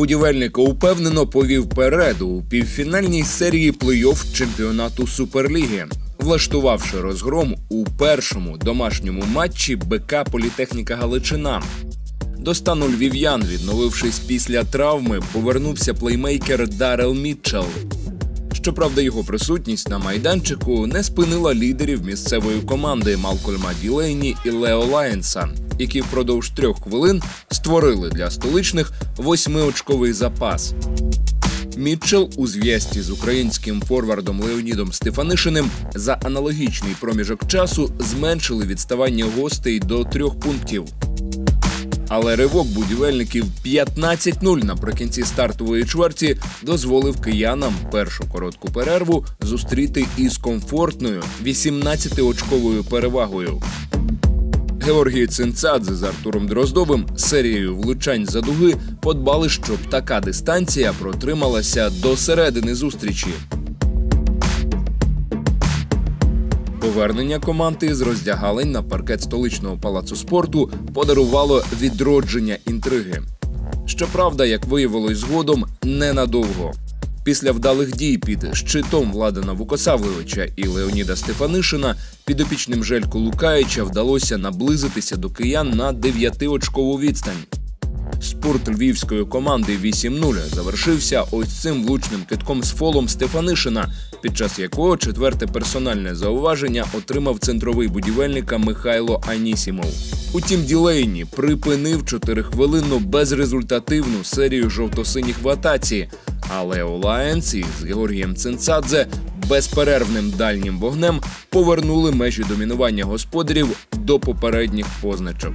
будівельника упевнено повів перед у півфінальній серії плей-офф чемпіонату Суперліги, влаштувавши розгром у першому домашньому матчі БК Політехніка Галичина. До стану львів'ян, відновившись після травми, повернувся плеймейкер Дарел Мітчелл. Щоправда, його присутність на майданчику не спинила лідерів місцевої команди Малкольма Ділейні і Лео Лайенса, які впродовж трьох хвилин створили для столичних восьмиочковий запас. Мітчел у зв'язці з українським форвардом Леонідом Стефанишиним за аналогічний проміжок часу зменшили відставання гостей до трьох пунктів. Але ривок будівельників 15-0 наприкінці стартової чверті дозволив киянам першу коротку перерву зустріти із комфортною 18-очковою перевагою. Георгій Цинцадзе з Артуром Дроздовим серією влучань за дуги подбали, щоб така дистанція протрималася до середини зустрічі. Повернення команди з роздягалень на паркет столичного палацу спорту подарувало відродження інтриги. Щоправда, як виявилось згодом, ненадовго. Після вдалих дій під щитом Владана Вукосавлевича і Леоніда Стефанишина підопічним Жельку Лукаєча вдалося наблизитися до киян на дев'ятиочкову відстань. Спорт львівської команди 8-0 завершився ось цим влучним китком з фолом Стефанишина, під час якого четверте персональне зауваження отримав центровий будівельника Михайло Анісімов. Утім, Ділейні припинив чотирихвилинну безрезультативну серію жовто-синіх в атаці, але Лайенс із Георгієм Цинцадзе безперервним дальнім вогнем повернули межі домінування господарів до попередніх позначок.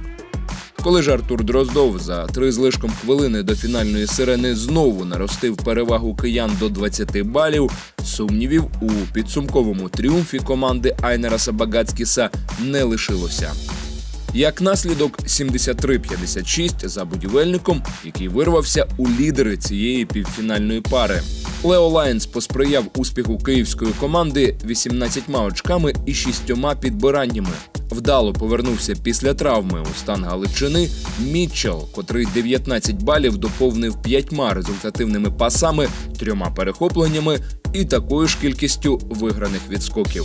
Коли ж Артур Дроздов за три злишком хвилини до фінальної сирени знову наростив перевагу киян до 20 балів, сумнівів у підсумковому тріумфі команди Айнера Сабагацькіса не лишилося. Як наслідок 73-56 за будівельником, який вирвався у лідери цієї півфінальної пари. Лео Лайнс посприяв успіху київської команди 18 очками і шістьома підбираннями. Вдало повернувся після травми у стан Галичини Мітчел, котрий 19 балів доповнив п'ятьма результативними пасами, трьома перехопленнями і такою ж кількістю виграних відскоків.